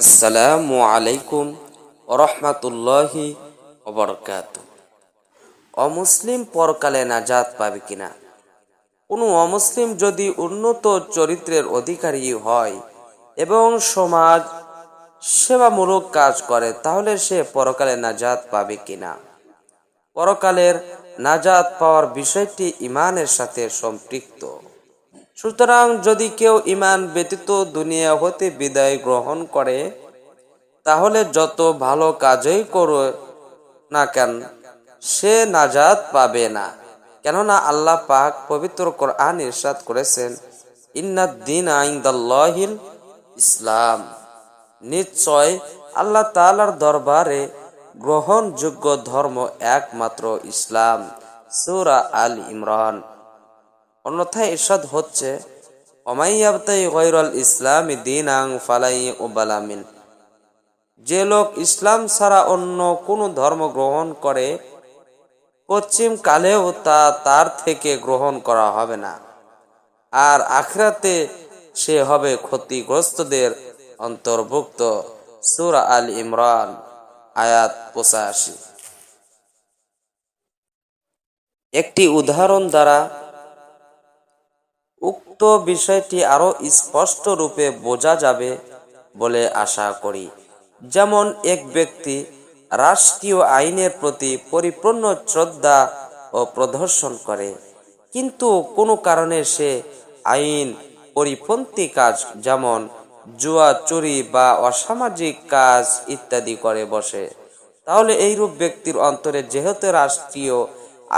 আসসালামু আলাইকুম রহমাতুল্লাহি অবরকাত অমুসলিম পরকালে নাজাত পাবে কিনা? কোনো অমুসলিম যদি উন্নত চরিত্রের অধিকারী হয় এবং সমাজ সেবামূলক কাজ করে, তাহলে সে পরকালে নাজাত পাবে কিনা? পরকালের নাজাত পাওয়ার বিষয়টি ইমানের সাথে সম্পৃক্ত। সুতরাং যদি কেউ ইমান ব্যতীত দুনিয়া হতে বিদায় গ্রহণ করে, তাহলে যত ভালো কাজই করো না কেন, সে নাজাত পাবে না। কেননা আল্লাহ পাক পবিত্র কোরআন ইরশাদ করেছেন ইন্নাদ্দিন আইন্দাল্লাহিল ইসলাম। নিশ্চয় আল্লাহ তালার দরবারে গ্রহণযোগ্য ধর্ম একমাত্র ইসলাম। সূরা আল ইমরান। অন্যথায় ইরশাদ হচ্ছে ইসলাম দিন ফালাই ওবালামিন যে লোক ইসলাম ছাড়া অন্য কোনো ধর্ম গ্রহণ করে, পশ্চিম কালেও তা তার থেকে গ্রহণ করা হবে না। আর আখরাতে সে হবে ক্ষতিগ্রস্তদের অন্তর্ভুক্ত। সুরা আল ইমরান, আয়াত পঁচাশি। একটি উদাহরণ দ্বারা উক্ত বিষয়টি আরও স্পষ্ট রূপে বোঝা যাবে বলে আশা করি। যেমন এক ব্যক্তি রাষ্ট্রীয় আইনের প্রতি পরিপূর্ণ শ্রদ্ধা ও প্রদর্শন করে, কিন্তু কোনো কারণে সে আইন পরিপন্থী কাজ যেমন জুয়া, চুরি বা অসামাজিক কাজ ইত্যাদি করে বসে। তাহলে এইরূপ ব্যক্তির অন্তরে যেহেতু রাষ্ট্রীয়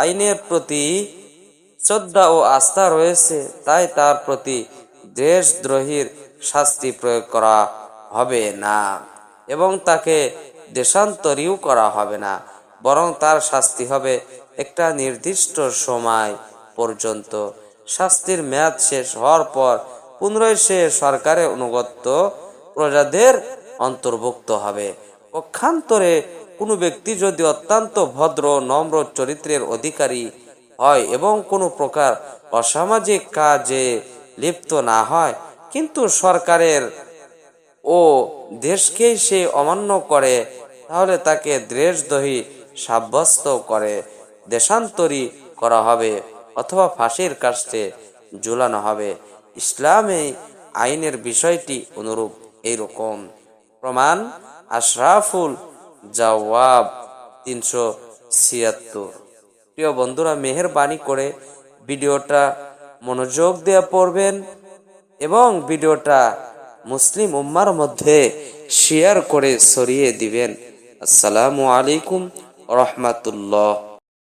আইনের প্রতি শ্রদ্ধা ও আস্থা রয়েছে, তাই তার প্রতি দেশদ্রোহীর শাস্তি প্রয়োগ করা হবে না এবং তাকে দেশান্তরীও করা হবে না, বরং তার শাস্তি হবে একটা নির্দিষ্ট সময় পর্যন্ত। শাস্তির মেয়াদ শেষ হওয়ার পর পুনরায় সে সরকারের অনুগত্য প্রজাদের অন্তর্ভুক্ত হবে। পক্ষান্তরে কোনো ব্যক্তি যদি অত্যন্ত ভদ্র, নম্র চরিত্রের অধিকারী হয় এবং কোনো প্রকার অসামাজিক কাজে লিপ্ত না হয়, কিন্তু সরকারের ও দেশকেই সে অমান্য করে, তাহলে তাকে দেশদ্রোহী সাব্যস্ত করে দেশান্তরী করা হবে অথবা ফাঁসির কাছে ঝুলানো হবে। ইসলামে আইনের বিষয়টি অনুরূপ এইরকম। প্রমাণ, আশরাফুল জওয়াব তিনশো ছিয়াত্তর। প্রিয় বন্ধুরা, মেহরবানি করে ভিডিওটা মনোযোগ দেওয়া পড়বেন এবং ভিডিওটা মুসলিম উম্মার মধ্যে শেয়ার করে সরিয়ে দিবেন। আসসালামু আলাইকুম রহমাতুল্লাহ।